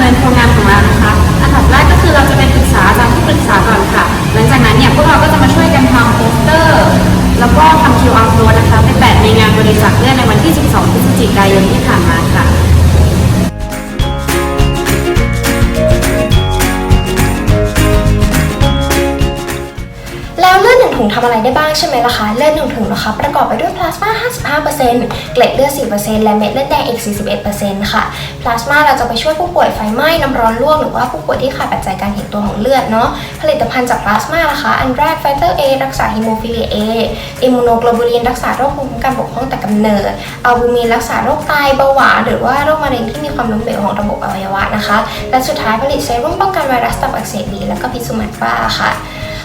เนินโครงงานของเรานะคะอันดับแรกก็คือเราจะไปปรึกษาอาจารย์ที่ปรึกษาก่อนค่ะ หลังจากนั้นเนี่ยพวกเราก็จะมาช่วยกันทำโปสเตอร์ แล้วก็ทำคิวอาร์โค้ดนะคะเป็นแบะในากใช่ไหมล่ะคะ เลือดหนึ่งถุงนะคะ ประกอบไปด้วยพลาสมา55%เกล็ดเลือด 4%และเม็ดเลือดแดงอีก 41%ค่ะ พลาสมาเราจะไปช่วยผู้ป่วยไฟไหม้น้ำร้อนลวกหรือว่าผู้ป่วยที่ขาดปัจจัยการแข็งตัวของเลือดเนาะ ผลิตภัณฑ์จากพลาสมานะคะ อันแรกไฟเตอร์ A รักษาฮิโมฟิเลีย A อิมมูโนโกลบูลินรักษาโรคภูมิคุ้มกันบกพร่องแต่กำเนิดอัลบูมินรักษาโรคไตเบาหวานหรือว่าโรคมะเร็งที่มีความล้มเหลวของระบบอวัยวะนะคะ และสุดท้ายผลิตเซรุ่มป้องกันไวรัสตับอักเสบบีแล้วก็พิษสุนัขบ้าค่ะ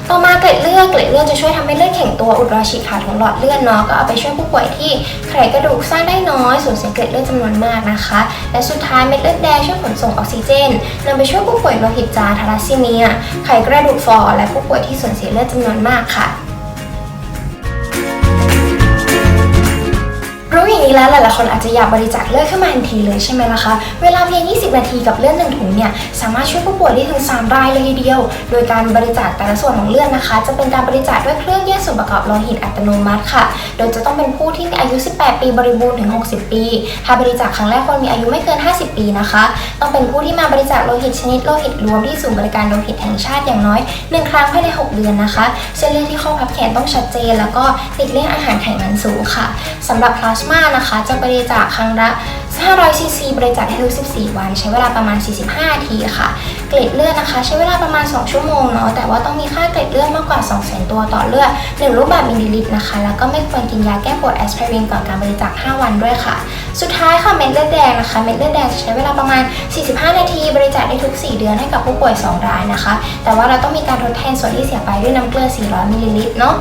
ต่อมาเกล็ดเลือดเกล็ดเลือดจะช่วยทำให้เลือดแข็งตัวอุดรอยฉีกขาดของหลอดเลือดเนาะก็เอาไปช่วยผู้ป่วยที่ไขกระดูกสร้างได้น้อยสูญเสียเกล็ดเลือดจำนวนมากนะคะ และสุดท้ายเม็ดเลือดแดงช่วยขนส่งออกซิเจนนำไปช่วยผู้ป่วยโลหิตจางทาราซีเมีย ไขกระดูกฝ่อและผู้ป่วยที่สูญเสียเลือดจำนวนมากค่ะ รู้อย่างนี้แล้วหลายๆคนอาจจะอยากบริจาคเลือดขึ้นมาทันทีเลยใช่ไหมล่ะคะ เวลาเพียง 20 นาทีกับเลือดหนึ่งถุงเนี่ยสามารถช่วยผู้ป่วยได้ถึง 3 รายเลยทีเดียว โดยการบริจาคแต่ละส่วนของเลือดนะคะ จะเป็นการบริจาคด้วยเครื่องแยกส่วนประกอบโลหิตอัตโนมัติค่ะ โดยจะต้องเป็นผู้ที่มีอายุ 18 ปีบริบูรณ์ถึง 60 ปี ถ้าบริจาคครั้งแรกควรมีอายุไม่เกิน 50 ปีนะคะ ต้องเป็นผู้ที่มาบริจาคโลหิตชนิดโลหิตรวมที่ศูนย์บริการโลหิตแห่งชาติอย่างน้อย 1 ครั้งภายใน 6 เดือนนะคะ เส้นเลือดที่ข้อพับแขนต้องชัดเจน แล้วก็หลีกเลี่ยงอาหารไขมันสูงค่ะสำหรับพลาสมานะคะ จะบริจาคครั้งละ 500ซีซีบริจาคให้ทุก 14 วัน ใช้เวลาประมาณ 45นาทีค่ะ เกล็ดเลือดนะคะ ใช้เวลาประมาณ 2 ชั่วโมงเนาะแต่ว่าต้องมีค่าเกล็ดเลือดมากกว่า 200,000 ตัวต่อเลือด1ลูกบาศก์มิลลิลิตรนะคะ แล้วก็ไม่ควรกินยาแก้ปวดแอสไพรินก่อนการบริจาค 5 วันด้วยค่ะ สุดท้ายค่ะเม็ดเลือดแดงนะคะเม็ดเลือดแดงจะใช้เวลาประมาณ 45 นาที บริจาคได้ทุก 4 เดือนให้กับผู้ป่วย 2 รายนะคะ แต่ว่าเราต้องมีการทดแทนส่วนที่เสียไปด้วยน้ำเกลือ 400มิลลิลิตรเนาะ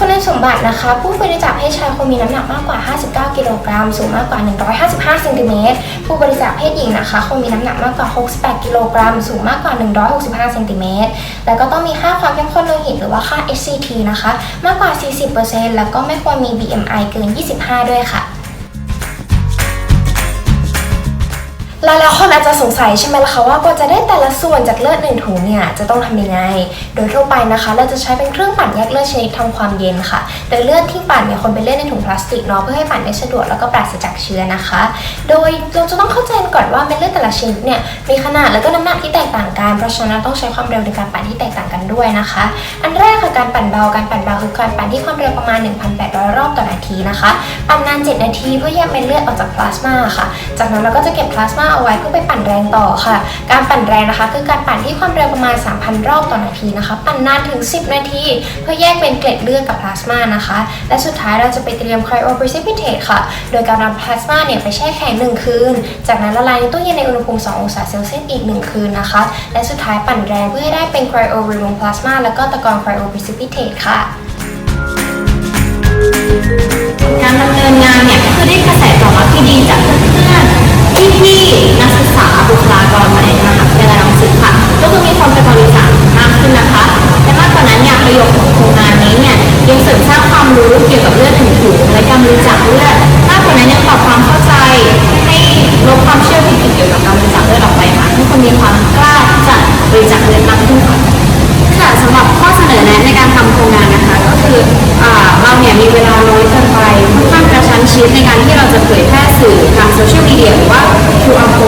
คุณสมบัตินะคะ ผู้บริจาคเพศชายควรมีน้ำหนักมากกว่า 59 กิโลกรัม สูงมากกว่า 155เซนติเมตร ผู้บริจาคเพศหญิงนะคะควรมีน้ำหนักมากกว่า 68 กิโลกรัม สูงมากกว่า 165เซนติเมตร แล้วก็ต้องมีค่าความเข้มข้นโลหิตหรือว่าค่า HCT นะคะ มากกว่า 40%แล้วก็ไม่ควรมี BMI เกิน 25 ด้วยค่ะ หลายๆคนอาจจะสงสัยใช่ไหมล่ะคะว่ากว่าจะได้แต่ละส่วนจากเลือดหนึ่งถุงเนี่ยจะต้องทำยังไง โดยทั่วไปนะคะ เราจะใช้เป็นเครื่องปั่นแยกเลือดชนิดทำความเย็นค่ะ โดยเลือดที่ปั่นเนี่ยคนไปเล่นในถุงพลาสติกเนาะเพื่อให้ปั่นได้สะดวกแล้วก็ปราศจากเชื้อนะคะ โดยเราจะต้องเข้าใจก่อนว่าเม็ดเลือดแต่ละชนิดเนี่ยมีขนาดแล้วก็น้ำหนักที่แตกต่างกัน เพราะฉะนั้นต้องใช้ความเร็วในการปั่นที่แตกต่างกันด้วยนะคะ อันแรกค่ะการปั่นเบาการปั่นเบาคือการปั่นที่ความเร็วประมาณ 1,800 รอบต่อนาทีนะคะปั่นนาน 7 นาทีเพื่อแยกเม็ดเลือดออกจากพลาสมาค่ะ จากนั้นเราก็จะเก็บพลาสมาเอาไว้เพื่อไปปั่นแรงต่อค่ะ การปั่นแรงนะคะ คือการปั่นที่ความเร็วประมาณ 3,000 รอบต่อนาทีนะคะ ปั่นนานถึง 10 นาที เพื่อแยกเป็นเกล็ดเลือดกับพลาสมานะคะ และสุดท้ายเราจะไปเตรียม cryoprecipitate ค่ะ โดยการนำพลาสมาเนี่ยไปแช่แข็ง1คืน จากนั้นละลายในตู้เย็นในอุณหภูมิ 2 องศาเซลเซียสอีก 1 คืนนะคะ และสุดท้ายปั่นแรงเพื่อให้ได้เป็น cryo remove plasma แล้วก็ตะกอน cryoprecipitate ค่ะ การดำเนินงานเนี่ย ริจาคเงินมากขึ้นค่ะค่ะสำหรับข้อเสนอแนะในการทำโครงงานนะคะ ก็คืออเราเนี่ยมีเวลาน้อยเกินไปค่อนข้างกระชั้นชิดในการที่เราจะเผยแพร่สื่อทางโซเชียลมีเดียหรือว่า QR code